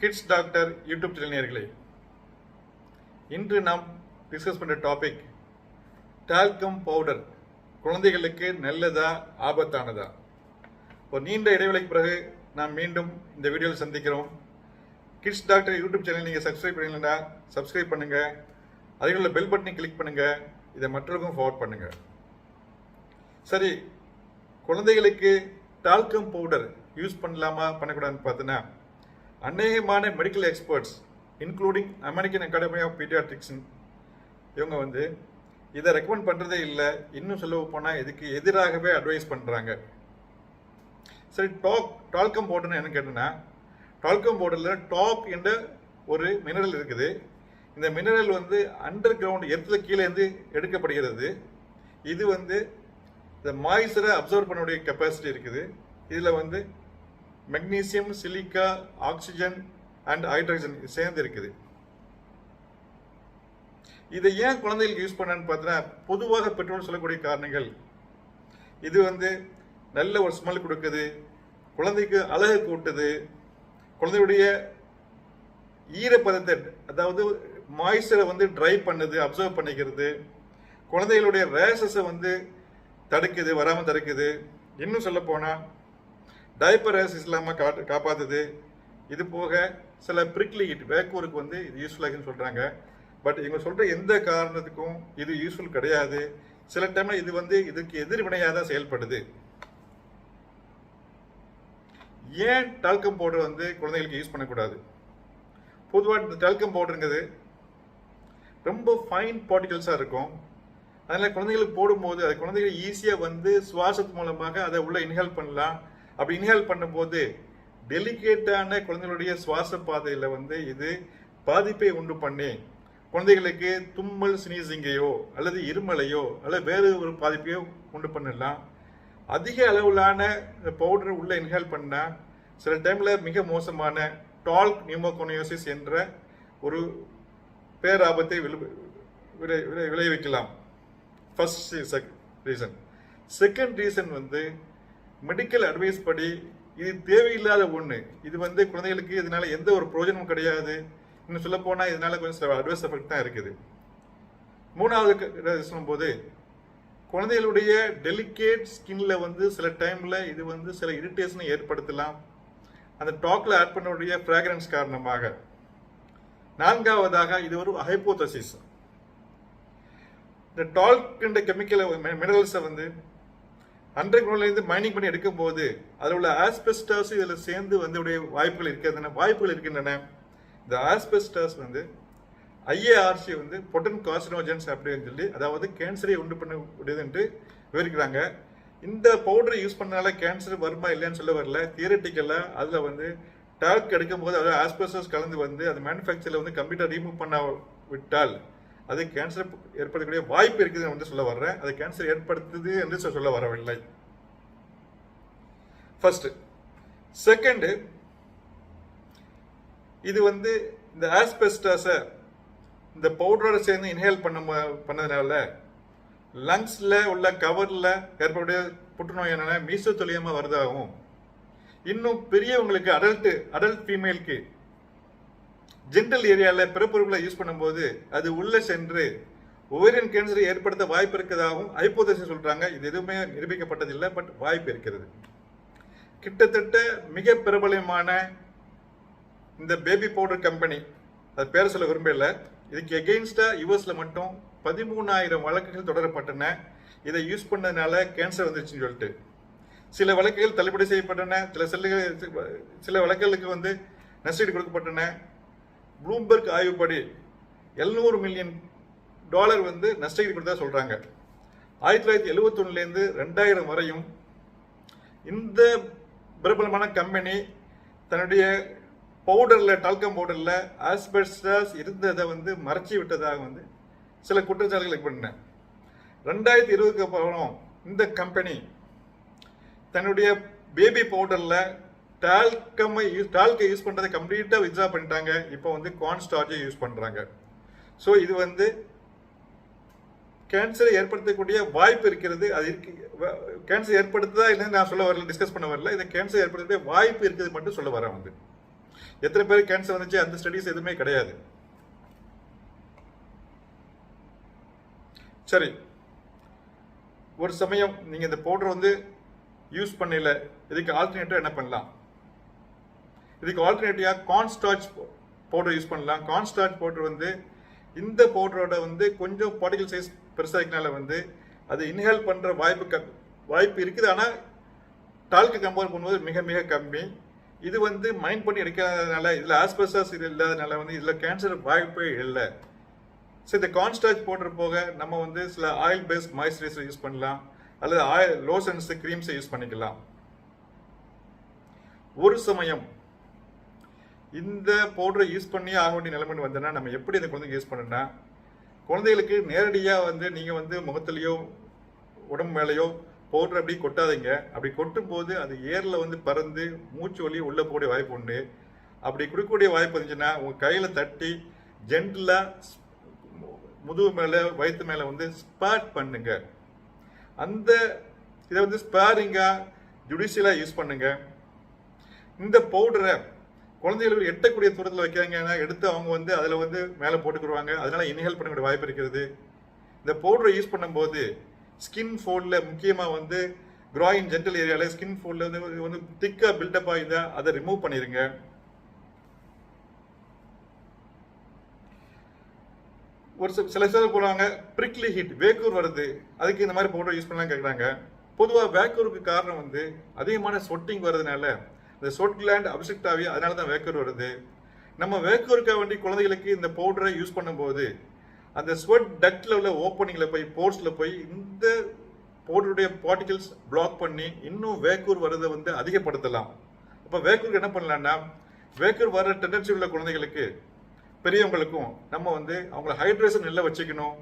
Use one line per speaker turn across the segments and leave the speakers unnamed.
Kids doctor YouTube சேனல்களே இன்று நாம் discuss பண்ணுற டாபிக் டால்கம் பவுடர் குழந்தைகளுக்கு நல்லதா ஆபத்தானதா? இப்போ நீண்ட இடைவெளிக்கு பிறகு நாம் மீண்டும் இந்த வீடியோவில் சந்திக்கிறோம். கிட்ஸ் டாக்டர் யூடியூப் சேனல் நீங்கள் சப்ஸ்கிரைப் பண்ணீங்கன்னா சப்ஸ்கிரைப் பண்ணுங்க. அருகில் உள்ள பெல் பட்டனை கிளிக் பண்ணுங்க. இதை மற்றவருக்கும் ஃபார்வர்ட் பண்ணுங்க. சரி குழந்தைகளுக்கு டால்கம் பவுடர் யூஸ் பண்ணலாமா பண்ணக்கூடாதுன்னு பார்த்தீங்கன்னா அநேகமான medical experts including American academy of பீடியாட்ரிக்ஸின் இவங்க வந்து இதை ரெக்கமெண்ட் பண்ணுறதே இல்லை. இன்னும் சொல்ல போனால் இதுக்கு எதிராகவே அட்வைஸ் பண்ணுறாங்க சரி டாக் டால்கம் பவுடர்னு என்ன கேட்டேன்னா டால்கம் பவுடரில் டாக் என்ற ஒரு மினரல் இருக்குது. இந்த மினரல் வந்து அண்டர் கிரவுண்ட் எர்த்தில் கீழே இருந்து எடுக்கப்படுகிறது. இது வந்து இந்த மாய்ச்சரை அப்சர்வ் பண்ணக்கூடிய கெப்பாசிட்டி இருக்குது. இதில் வந்து magnesium silica oxygen and hydrogen சேர்ந்து இருக்குது. இதை ஏன் குழந்தைகளுக்கு யூஸ் பண்ணான்னு பார்த்தீங்கன்னா பொதுவாக பெற்றோர் சொல்லக்கூடிய காரணங்கள். இது வந்து நல்ல ஒரு ஸ்மெல் கொடுக்குது குழந்தைக்கு அழகு கூட்டுது குழந்தையுடைய ஈரப்பதத்தை அதாவது மாய்ஸ்சரை வந்து ட்ரை பண்ணுது அப்சர்வ் பண்ணிக்கிறது குழந்தைகளுடைய ரேஷஸை வந்து தடுக்குது வராமல் தடுக்குது. இன்னும் சொல்ல போனால் டைப்பர் இல்லாமல் காட்டு காப்பாற்றுது இது போக சில பிரிக்லி ஹீட் வேக்கூருக்கு வந்து இது யூஸ்ஃபுல்லாகுன்னு சொல்கிறாங்க பட் இவங்க சொல்கிற எந்த காரணத்துக்கும் இது யூஸ்ஃபுல் கிடையாது. சில டைமில் இது வந்து இதுக்கு எதிர்வினையாக தான் செயல்படுது. ஏன் டால்கம் பவுடர் வந்து குழந்தைகளுக்கு யூஸ் பண்ணக்கூடாது? பொதுவாக இந்த டால்கம் பவுடருங்கிறது ரொம்ப ஃபைன் பார்ட்டிகல்ஸாக இருக்கும். அதனால் குழந்தைகளுக்கு போடும்போது அது குழந்தைகள் ஈஸியாக வந்து சுவாசத்து மூலமாக அதை உள்ளே இன்ஹேல் பண்ணலாம். அப்படி இன்ஹேல் பண்ணும்போது டெலிகேட்டான குழந்தைகளுடைய சுவாச பாதையில் வந்து இது பாதிப்பை உண்டு பண்ணி குழந்தைகளுக்கு தும்மல் ஸ்னீசிங்கையோ அல்லது இருமலையோ அல்லது வேறு ஒரு பாதிப்பையோ உண்டு பண்ணலாம் அதிக அளவிலான பவுடர் உள்ள இன்ஹேல் பண்ணால் சில டைமில் மிக மோசமான டால்க் நியூமோகோனியோசிஸ் என்ற ஒரு பேராபத்தை விளை- விளை- விளை- விளைவிக்கலாம். ஃபர்ஸ்ட் ரீசன் செகண்ட் ரீசன் வந்து மெடிக்கல் அட்வைஸ் படி இது தேவையில்லாத ஒன்று இது வந்து குழந்தைகளுக்கு இதனால எந்த ஒரு பிரயோஜனமும் கிடையாது. இன்னும் சொல்ல போனால் இதனால கொஞ்சம் அட்வைஸ் எஃபெக்ட் தான் இருக்குது. மூணாவது சொல்லும்போது குழந்தைகளுடைய டெலிகேட் ஸ்கின்ல வந்து சில டைம்ல இது வந்து சில இரிட்டேஷனை ஏற்படுத்தலாம். அந்த டாக்ல ஆட் பண்ணக்கூடிய ஃப்ராக்ரன்ஸ் காரணமாக. நான்காவதாக இது ஒரு ஹைப்போதசிஸ் இந்த டால்க் என்ற கெமிக்கலை மினரல்ஸை வந்து அண்டர் கிரவுண்ட்லேருந்து மைனிங் பண்ணி எடுக்கும்போது அதில் உள்ள ஆஸ்பெஸ்டாஸ் இதில் சேர்ந்து வந்து உடைய வாய்ப்புகள் இருக்கின்றன வாய்ப்புகள் இருக்கின்றன. இந்த ஆஸ்பெஸ்டாஸ் வந்து ஐஏஆர்சி வந்து பொட்டன் கார்சினோஜன்ஸ் அப்படின்னு சொல்லி அதாவது கேன்சரை உண்டு பண்ணக்கூடியது என்று விவரிக்கிறாங்க. இந்த பவுடரை யூஸ் பண்ணனால கேன்சர் வருமா இல்லைன்னு சொல்ல வரல. தியரட்டிக்கலாக அதில் வந்து டாக் எடுக்கும்போது அதாவது ஆஸ்பெஸ்டர்ஸ் கலந்து வந்து அது மேனுஃபேக்சரில் வந்து கம்ப்யூட்டர் ரிமூவ் பண்ண விட்டால் அது கேன்சர் ஏற்படக்கூடிய வாய்ப்பு இருக்குதுன்னு வந்து சொல்ல வர்றேன். அது கேன்சர் ஏற்படுத்துது என்று சொல்ல வரவில்லை. ஃபர்ஸ்ட் செகண்டு இது வந்து இந்த ஆஸ்பெஸ்டாஸை இந்த பவுடரோட சேர்ந்து இன்ஹேல் பண்ண பண்ணதுனால லங்ஸில் உள்ள கவரில் ஏற்படக்கூடிய புற்றுநோய் என்னன்னா மீசோத்தொலியமா வருதாகும். இன்னும் பெரியவங்களுக்கு அடல்ட்டு அடல்ட் ஃபீமேலுக்கு ஜென்ரல் ஏரியாவில் பிறப்புறுப்புகளை யூஸ் பண்ணும்போது அது உள்ளே சென்று ஓவரியன் கேன்சரை ஏற்படுத்த வாய்ப்பு இருக்கிறதாகவும் ஹைப்போதசிஸ் சொல்கிறாங்க இது எதுவுமே நிரூபிக்கப்பட்டதில்லை பட் வாய்ப்பு இருக்கிறது. கிட்டத்தட்ட மிக பிரபலமான இந்த பேபி பவுடர் கம்பெனி அது பேர் சொல்ல விரும்பல இதுக்கு எகெயின்ஸ்டாக யூஎஸில் மட்டும் பதிமூணாயிரம் வழக்குகள் தொடரப்பட்டன. இதை யூஸ் பண்ணதுனால கேன்சர் வந்துருச்சுன்னு சொல்லிட்டு. சில வழக்குகள் தள்ளுபடி செய்யப்பட்டன. சில செல்லுகள் சில வழக்குகளுக்கு வந்து நஷ்டீடு கொடுக்கப்பட்டன. ப்ளூம்பர்க் ஆய்வுப்படி 700 மில்லியன் டாலர் வந்து நஷ்டஈடு கொடுத்தா சொல்கிறாங்க ஆயிரத்தி தொள்ளாயிரத்தி எழுபத்தொன்னுலேருந்து ரெண்டாயிரம் வரையும் இந்த பிரபலமான கம்பெனி தன்னுடைய பவுடரில் டால்கம் பவுடரில் ஆஸ்பெஸ்டாஸ் இருந்ததை வந்து மறைச்சி விட்டதாக வந்து சில குற்றச்சாட்டுகளை பண்ணேன். ரெண்டாயிரத்தி இருபதுக்கு அப்புறம் இந்த கம்பெனி தன்னுடைய பேபி பவுடரில் டால்கம்மை யூஸ் டால்கை யூஸ் பண்ணுறதை கம்ப்ளீட்டாக வித்ரா பண்ணிட்டாங்க. இப்போ வந்து கார்ன் யூஸ் பண்ணுறாங்க ஸோ இது வந்து கேன்சரை ஏற்படுத்தக்கூடிய வாய்ப்பு இருக்கிறது. அது இருக்கு கேன்சர் ஏற்படுத்துதா இல்லைன்னு நான் சொல்ல வரல டிஸ்கஸ் பண்ண வரல. இதை கேன்சர் ஏற்படுத்தக்கூடிய வாய்ப்பு இருக்குது மட்டும் சொல்ல வரேன் வந்து. எத்தனை பேர் கேன்சர் வந்துச்சு? அந்த ஸ்டடிஸ் எதுவுமே கிடையாது. சரி. ஒரு சமயம் நீங்கள் இந்த பவுடர் வந்து யூஸ் பண்ணல. இதுக்கு ஆல்டர்னேட்டிவ் என்ன பண்ணலாம்? இதுக்கு ஆல்டர்னேட்டிவாக கான்ஸ்டார்ச் பவுடர் யூஸ் பண்ணலாம். கான்ஸ்டார்ச் பவுடர் வந்து இந்த பவுடரோட வந்து கொஞ்சம் பார்ட்டிகல் சைஸ் பெருசாக இருக்கனால வந்து அது இன்ஹேல் பண்ணுற வாய்ப்பு க- வாய்ப்பு இருக்குது. ஆனால் டால்க்கு கம்பேர் பண்ணும்போது மிக மிக கம்மி. இது வந்து மைண்ட் பண்ணி எடுக்காததுனால இதில் ஆஸ்பெஸ்டாஸ் இது இல்லாதனால வந்து இதில் கேன்சர் வாய்ப்பே இல்லை. ஸோ இந்த கான்ஸ்டார்ச் போடுற போக நம்ம வந்து சில ஆயில் பேஸ்ட் மாய்ஸ்சரைசர் யூஸ் பண்ணலாம். அல்லது ஆயில் லோஷன்ஸு க்ரீம்ஸை யூஸ் பண்ணிக்கலாம். ஒரு சமயம் இந்த பவுடரை யூஸ் பண்ணி ஆக வேண்டிய நிலைமை வந்தேன்னா நம்ம எப்படி இந்த குழந்தைங்க யூஸ் பண்ணணும்னா குழந்தைகளுக்கு நேரடியாக வந்து நீங்கள் வந்து முகத்துலையோ உடம்பு மேலேயோ பவுடர் அப்படி கொட்டாதீங்க. அப்படி கொட்டும் போது அது ஏரில் வந்து பறந்து மூச்சு வலி உள்ளே போகக்கூடிய வாய்ப்பு உண்டு. அப்படி கொடுக்கக்கூடிய வாய்ப்பு இருந்துச்சுன்னா உங்கள் கையில் தட்டி ஜென்டலாக முதுகு மேலே வயிற்று மேலே வந்து ஸ்பேட் பண்ணுங்க. அந்த இதை வந்து ஸ்பேரிங்காக ஜுடிஷியலாக யூஸ் பண்ணுங்க. இந்த பவுடரை குழந்தைகளுக்கு எட்டக்கூடிய தூரத்தில் வைக்கிறாங்கன்னா எடுத்து அவங்க வந்து அதில் வந்து மேலே போட்டுக்கிடுவாங்க. அதனால இன்ஹேல் பண்ணக்கூடிய வாய்ப்பு இருக்கிறது இந்த பவுடரை யூஸ் பண்ணும்போது ஸ்கின் ஃபோல்டில் முக்கியமாக வந்து க்ராயின் ஜென்டல் ஏரியாவில் ஸ்கின் ஃபோல்டில் வந்து வந்து திக்காக பில்டப் ஆகிதா அதை ரிமூவ் பண்ணிடுங்க ஒரு சில சில பேர் போடுவாங்க ப்ரிக்லி ஹீட் வேக்கூர் வருது. அதுக்கு இந்த மாதிரி பவுடர் யூஸ் பண்ணலாம் கேட்குறாங்க பொதுவாக வேக்கூருக்கு காரணம் வந்து அதிகமான சொட்டிங் வர்றதுனால இந்த சொட் கிளாண்ட் அப்செக்ட் ஆகி அதனால தான் வேக்கூர் வருது. நம்ம வேக்கூருக்க வேண்டி குழந்தைகளுக்கு இந்த பவுடரை யூஸ் பண்ணும்போது அந்த ஸ்வெட் டக்டில் உள்ள ஓப்பனிங்கில் போய் போர்ஸில் போய் இந்த பவுடருடைய பார்ட்டிகல்ஸ் பிளாக் பண்ணி இன்னும் வேக்கூர் வர்றதை வந்து அதிகப்படுத்தலாம். அப்போ வேக்கூருக்கு என்ன பண்ணலான்னா வேக்கூர் வர டெண்டன்சி உள்ள குழந்தைகளுக்கு பெரியவங்களுக்கும் நம்ம வந்து அவங்கள ஹைட்ரேஷன் நல்லா வச்சுக்கணும்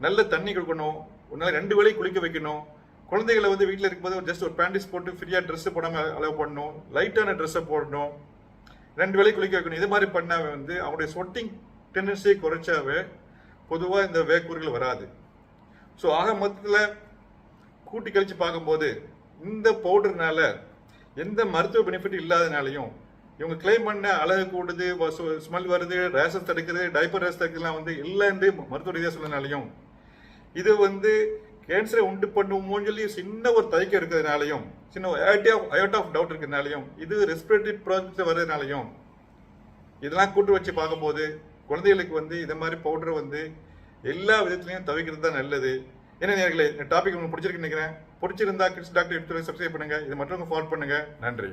நல்ல தண்ணி கொடுக்கணும் ஒரு ரெண்டு வேளையும் குளிக்க வைக்கணும் குழந்தைகளை வந்து வீட்டில் இருக்கும்போது ஜஸ்ட் ஒரு பேண்டிஸ் போட்டு ஃப்ரீயாக ட்ரெஸ் போடாமல் அலோவ் பண்ணணும். லைட்டான ட்ரெஸ்ஸை போடணும். ரெண்டு வேளையும் குளிக்க வைக்கணும். இது மாதிரி பண்ணாவே வந்து அவங்களுடைய சொட்டிங் டெண்டன்சியை குறைச்சாவே பொதுவாக இந்த வேக்கூறுகள் வராது. ஸோ ஆக மொத்தத்தில் கூட்டி கழிச்சு பார்க்கும்போது இந்த பவுடர்னால எந்த மருத்துவ பெனிஃபிட் இல்லாதனாலையும் இவங்க கிளைம் பண்ண அழகு கூடுது ஸ்மெல் வருது ரேசஸ் தடுக்கிறது டைப்பர் ரேஸ் தடுக்கிறதுலாம் வந்து இல்லைன்னு மருத்துவ ரீதியாக சொன்னனாலையும் இது வந்து கேன்சரை உண்டு பண்ணுவோம்னு சொல்லி சின்ன ஒரு தயக்கம் இருக்கிறதுனாலையும் சின்ன iota of iota of doubt இருக்கிறதுனாலையும் இது ரெஸ்பிரேட்டரி ப்ராசஸ் வர்றதுனாலையும் இதெல்லாம் கூட்டு வச்சு பார்க்கும்போது குழந்தைகளுக்கு வந்து இந்த மாதிரி பவுடரை வந்து எல்லா விதத்துலையும் தவிக்கிறது தான் நல்லது. என்ன நேர்களே இந்த டாபிக் உங்களுக்கு பிடிச்சிருக்கு நினைக்கிறேன். பிடிச்சிருந்தா கிட்ஸ் டாக்டர் எடுத்து சப்ஸ்கிரைப் பண்ணுங்கள் இது மற்றவங்க ஃபாலோ பண்ணுங்கள் நன்றி.